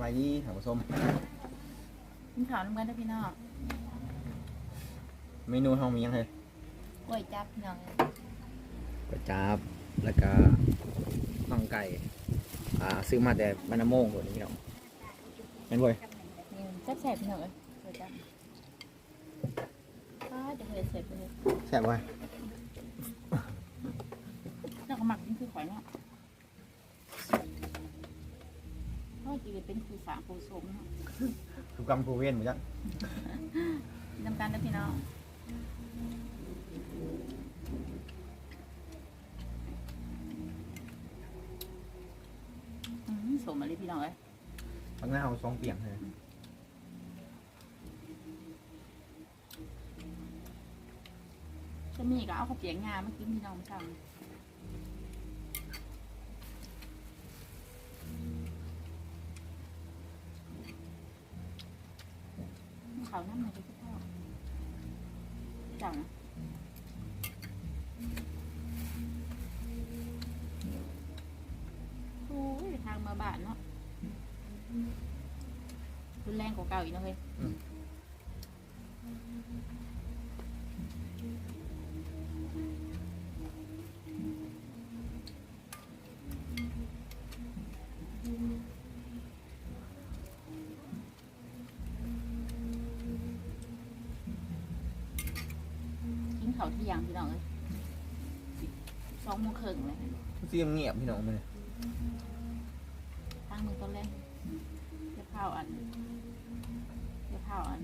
บายดีท่านผู้ชมกินข้าวน้ำกันเด้อพี่น้องเมนูเฮามีหยังไงกล้วยจับพี่น้องก๋วยจั๊บแล้วก็น่องไก่อ่าซื้อมาแต่บรรณโมงตัวนี้พี่น้องเห็นบ่อยนี่แซ่บแซ่บๆพี่น้องเอ้ยกล้วยจับอ้าจะเคยเสร็จไปเลยแซ่บบ่อยน้องก็หมักนี่คือข่อยเนาะ เพราะจีเป็นคือสามผู้สมเนาะทุกกรรมผู้เว้นบ่จักนำกันเด้อพี่น้องอืมสมมาเลยพี่น้องเอ้ยทั้งหน้าเอาสองเปียงเลยจะมีก็เอาข้าวเปียกงามากินพี่น้องสั่งเขาวน้ำมันจะพ่อ จังโอ้ยทางมาบ้าน นข้าวเที่ยงพี่น้องเอ้ยสองโมงครึ่งเลยเสียงเงียบพี่น้องมื้อนี้ตั้งมือต้นเล่นเจ้าข้าวอันเจ้าข้าวอัน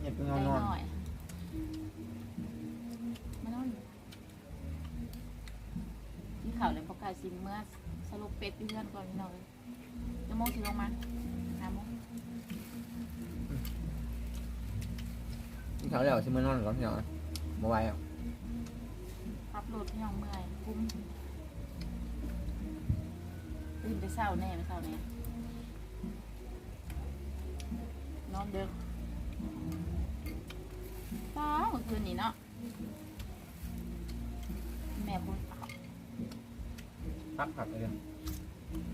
เงียบได้เงานอนหน่อยมานอนกินข้าวเลยพอกายสิเมื่อสรุปเป็ดอยู่เพื่อนก่อนพี่น้องเลยจะโมงสิลงมาห้าโมงกินข้าวแล้วสิมื้อนอนก่อนพี่น้อง บ่ไหวอะขับรถพี่น้องเมื่อยคุ้มตื่นแต่เช้าแน่ไม่เช้าแน่นอนเดึกป้าเมื่อคืนนี้เนาะแม่คนเขาพักผักเลย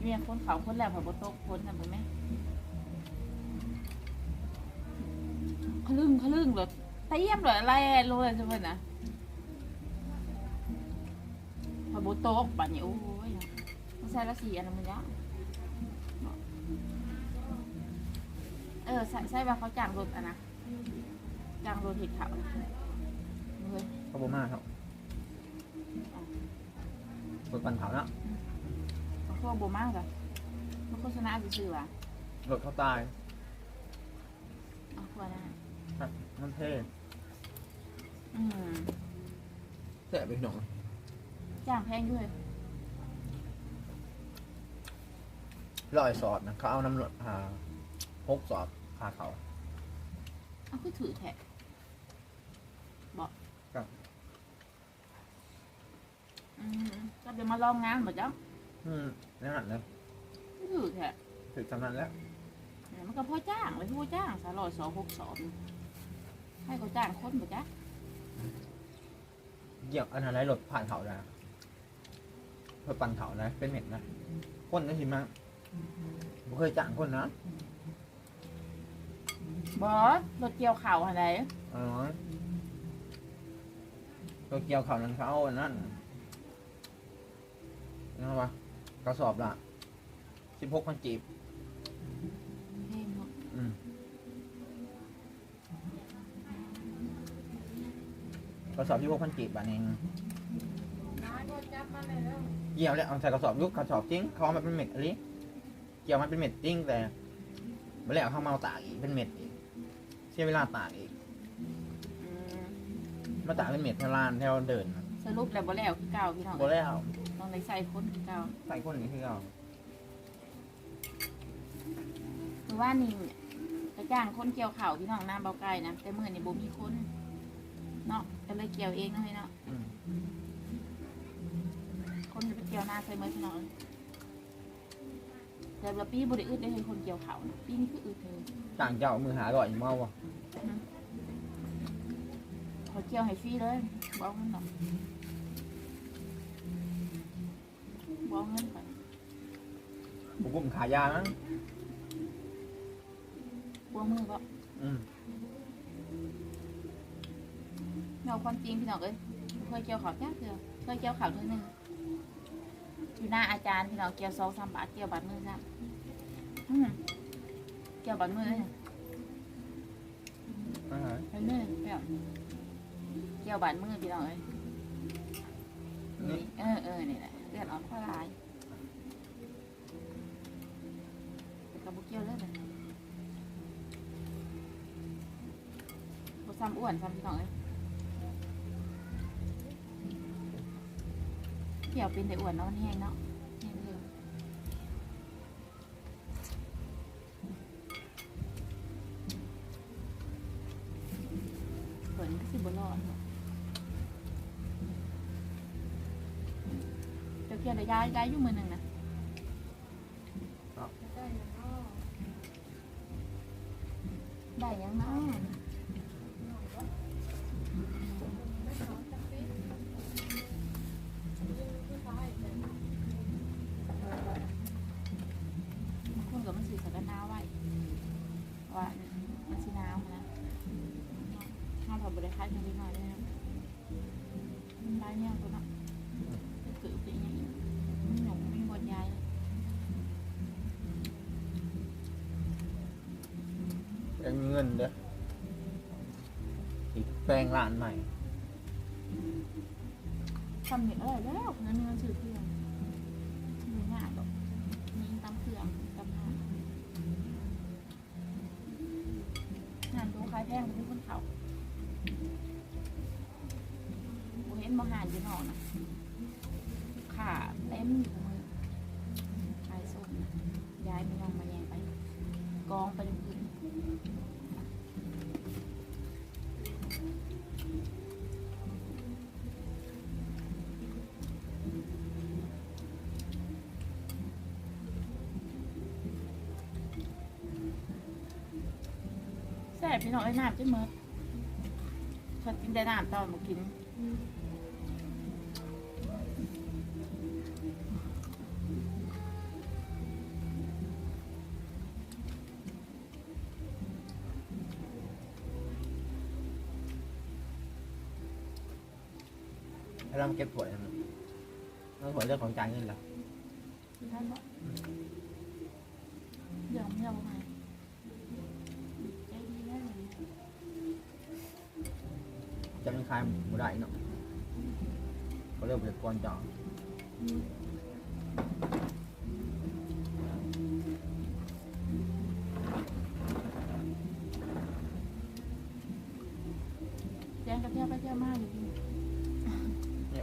แม่คนเขาคนแล้วผ่าบตกคนนะเห็นไหมขลึ่งขลึ่งเลย เตี้ยมเลยอะไรเลยใช่ไหมนะผ่าบตกบัดนี้โอ้ยไม่ใช่ละสีอันนั้นมันยากเออใส่ใส่ว่าเขาจ้างรถอะนะจ้างรถเห็ดเขาน่ะเฮ้ยเขาบ่มาครับรถปันเขาเนาะเขาพวกโบมากเลยมันโฆษณาซื่อๆว่ะรถเขาตายเอาพวกนั้นครับมันเท่ อืมแซ่บไปพี่น้องจ้างแพงด้วยร้อยสอดนะเขาเอาน้ำรถอ่าหกสอดคาเขาเอาคือถือแท็กบอกครับ อืมก็เดี๋ยวมาลองงานหมดจ้ะอืมนั่นแหละเลยคือถือแท็กถึงจำนั้นแล้วเนี่ยมันก็พ่อจ้างเลยพ่อจ้างสาลอยสองหกสองให้เขาจ้างคนหมดจ้ะ เหยียบอันนั้นไรรถผ่านเขาได้รถปั่นเขานะ เป็นเม็ดนะคนนั่นสิมาบ่เคยจ้างคนนะบอสรถเกี่ยวเข่าวอะไรอ๋อตัวเกี่ยวเขานั้นเขาเอาอันนั้นนะวะกระสอบละสิบหกพันจีบ เพลงเนาะ อืม กระสอบที่พวกพันจีบบาทเองเกี่ยวแล้วเอาใส่กระสอบยุกกระสอบจริงเขาเอามาเป็นเม็ดอะไรเกี่ยวมาเป็นเม็ดจริงแต่เมื่อแล้วเขามาเอาตากอีกเป็นเม็ดอีกเสียเวลาตากอีกอืมมาตากเป็นเม็ดแถวลานแถวเดินสรุปแล้วบ่แล้วคือเก่าพี่น้องบ่แล้วต้องได้ใส่คนคือเก่าใส่คนนี้คือเอาคือว่านี่จะจ้างคนเกี่ยวเข่าวพี่น้องน้ำเบาไก่นะแต่เมื่อนี่บ่มีคน เนาะก็เลยเกี่ยวเองเนาะเฮ้ยเนาะอืมคนจะไปเกี่ยวหน้าใส่เมื่อพี่น้องแต่ละปีบริอึดได้เห็นคนเกี่ยวเขานะปีนี้คืออึดเลยต่างเจ้ามือหาร่อยเมาวะเขาเกี่ยวให้ฟรีเลยบอกเงินหน่อยบอกเงินไปบุกุมขายยานะอกลัวมือก็อืม เราความจริงพี่น้องเอ้ยเคยเกี่ยวข่าวแค่เดียวเคยเกี่ยวข่าวเท่านึงอยู่หน้าอาจารย์พี่น้องเกี่ยวสองสามบาทเกี่ยวบาทมือซ้ำอืมเกี่ยวบาทมือเลยอาหารเห็นไหมแบบเกี่ยวบาดมือพี่น้องเอ้ยนี่เออเออนี่แหละเลือดออกข้าลายแต่กระบุเกี่ยวเลยแบบบซ้ำอ้วนซ้ำพี่น้องเอ้ย เกี่ยวเป็นแต่อ้วนเนาะมันแห้งเนาะฝนก็สิบร้อนเนาะเดี๋ยวเกี่ยวเดี๋ยวย้ายย้ายอยู่มือหนึ่งนะได้ยังเนาะบางคนก็มันสีสักหนาวไว้ว่ามันสีหนาวนะห้ามผับบริการนิดหน่อยเลยนะมันได้เนี่ยคนเนาะ tự tự nhiên nhục với một dài ยังมีเงินเด้ออีกแปลงร้านใหม่ทำอย่างไรแล้วเงินเงินสื่อเพื่อนมีหน้าดอกมีตำเพื่อนตำหน้างานดูคล้ายแพงเป็นคนเขา โบเห็นบ่หานอยู่นอกนะขาเต็มอยู่มือขายส้มนะยายไม่ยอมมาแยงไป กองไปพื้นแซ่บพี่น้องไอ้น้ำจะเมื่อฉันกินแต่น้ำตอนมากิน เราเก็บถ้วยนะเราถ้วยเรื่องของจ่ายเงินละกินได้ปะเดี๋ยวเดี๋ยวมาใจดีแล้วเลยจะเป็นคลายหมูได้เนาะเขาเรียกเป็นกรจ่องแจ้งกับเที่ยวไปเที่ยวมาอยู่ที่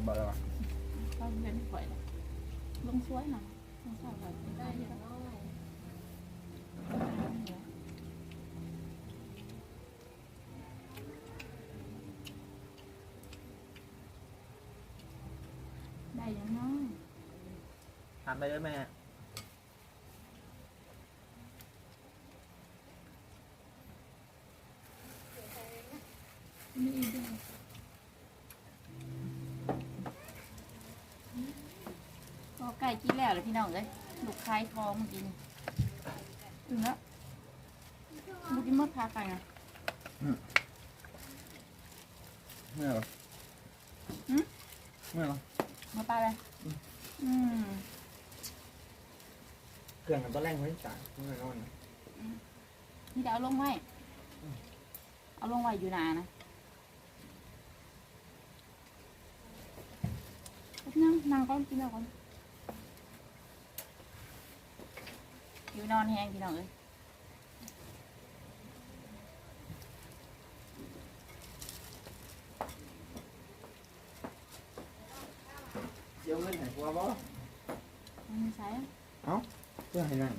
เนี่ยบอกเลยว่าก็เป็นฝอยเลยลงสวยหน่อยลงสวยแบบได้เยอะได้ยังน้อย ทำไปเลยแม่มีอีกด้วยก็ไก่กิน แล้วเลยพี่น้องเลยลูกคายทองเมื่อกี้นี่ถึงแล้วเมื่อกี้มดพาไก่อะเมื่อหรอหืมเมื่อหรอมาปลาเลยอืมเครื่องกันตอนแรกไม่จ่ายเมื่อนอนนี่จะเอาลงไว้เอาลงไว้อยู่นานนะแป๊บนั่งนั่งก่อนกินแล้วก่อน อยู่นอนแห้งพี่น้องเอ้ยเดี๋ยวเงินหายกลัวบ่มันมีใช้เพื่อให้นั่ง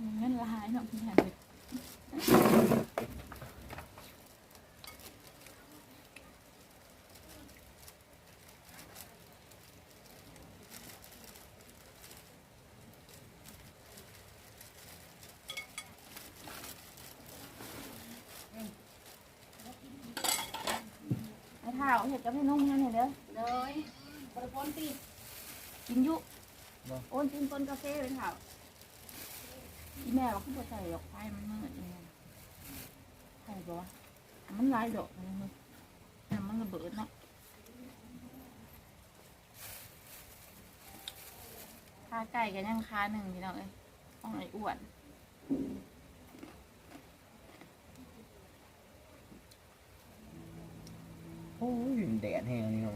มีเงินละหายเนาะพี่แหนเลย ไอ้ท่าเอาเห็ดกับให้นุ่มให้หน่อยเด้อเลยบริพนตีกินอยุโอนกินต้นกาแฟเลยค่ะที่แม่ว่าเขาบ่ใส่ดอกไฟมันมืดเลยใส่บ่วะมันลายดอกมันมืดแต่มันระเบิดเนาะขาไก่กันยังขาหนึ่งพี่น้องเอ้ยต้องไอ้อ้วน โอ้ยแดดแห้งนี่เนาะ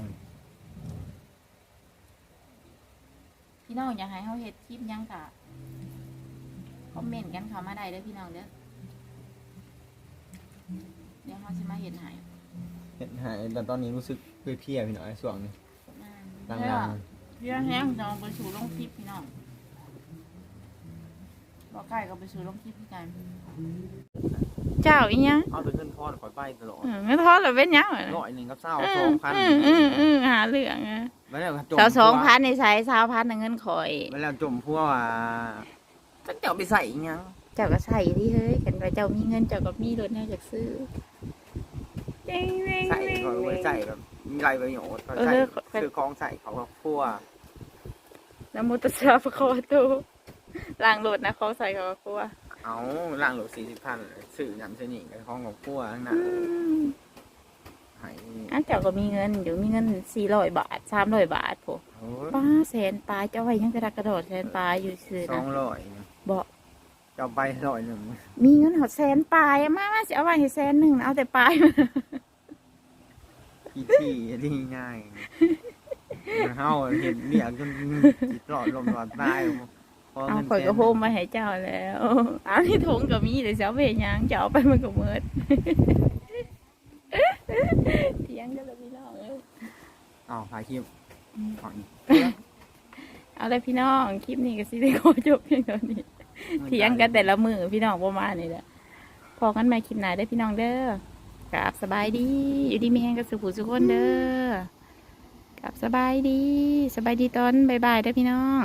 พี่น้องอยากให้เขาเฮ็ดคลิปหยังกะคอมเมนต์กันเข้ามาได้เด้อพี่น้องเด้อเดี๋ยวเขาสิมาเห็นให้เห็นหายแต่ตอนนี้รู้สึกเพลียๆพี่น้อยส่วงนี้ดัดังงๆดังเรื่องแห้งจะเอาไปสู่ลงคลิปพี่น้องบอกไก่ก็ไปสู่ลงคลิปพี่กัน เจ้าอีหยังเอาแต่เงินทอนขอยไปตลอดเออไม่ทอดหรอเป็นหยังเหรอร้อยหนึ่งกับเศร้าเอสอองพันเออเออเออหาเรื่องอะมาแล้วจมสาวสองพันในสายสาวพันในเงินข่อยมาแล้วจมพวกว่าจะเจ้าไปใส่อีหยังเจ้าก็ใส่ที่เฮ้ยกันไปเจ้ามีเงินเจ้าก็มีรถให้จากซื้อเจ๊งเจ๊งใส่เจ๊งก็ไม่ใส่แบบมีไรประโยชน์ก็เออใส่เออซื้อของใส่เขาก็พัวนะมุตสาพระโคโตล้างรถนะเขาใส่เขาก็กลัว เอาล่างหลสี่สิบพันซื้อหยำเสนิงกับของของพัวทั้งนั้นใหายอันเจ้าก็มีเงินอยู่มีเงินสี่ร้อยบาทสามร้อยบาทโผโอ้ยป้าแสนปลายเจ้าไว้ยังกระดักกระโดดแสนปลายอยู่ซื้อสอนะงร้อยบอกเจ้าไปร้อยหนึ่งมีเงินหอดแสนปลายอะมามาสิเอาไว้ให้แสนหนึ่งนะเอาแต่ปลายมาพี่ที่ที่ง่ายมันเฮาเห็นเมียจนจิตหลอดลมหลอดตายพอ เอาเงินข่อยก็โฮมมาให้เจ้าแล้วเอาที่ถุงก็มีแต่เสียเพยยังจะเอาไปมันก็เมิดเถียงกันเลยพี่น้องเอ้ยเอาถ่ายคลิปก่อนเอาเลยพี่น้องคลิปนี้ก็สิได้ขอจบเพียงเท่านี้เถียงกันแต่ละมือพี่น้องประมาณนี้แหละพอกันใหม่คลิปหน้าได้อพี่น้องเด้อกราบสบายดี อยู่ดีมีแห้งกับสุขสุขคนเด้อกราบสบายดี สบายดีตอนบายบายเด้อพี่น้อง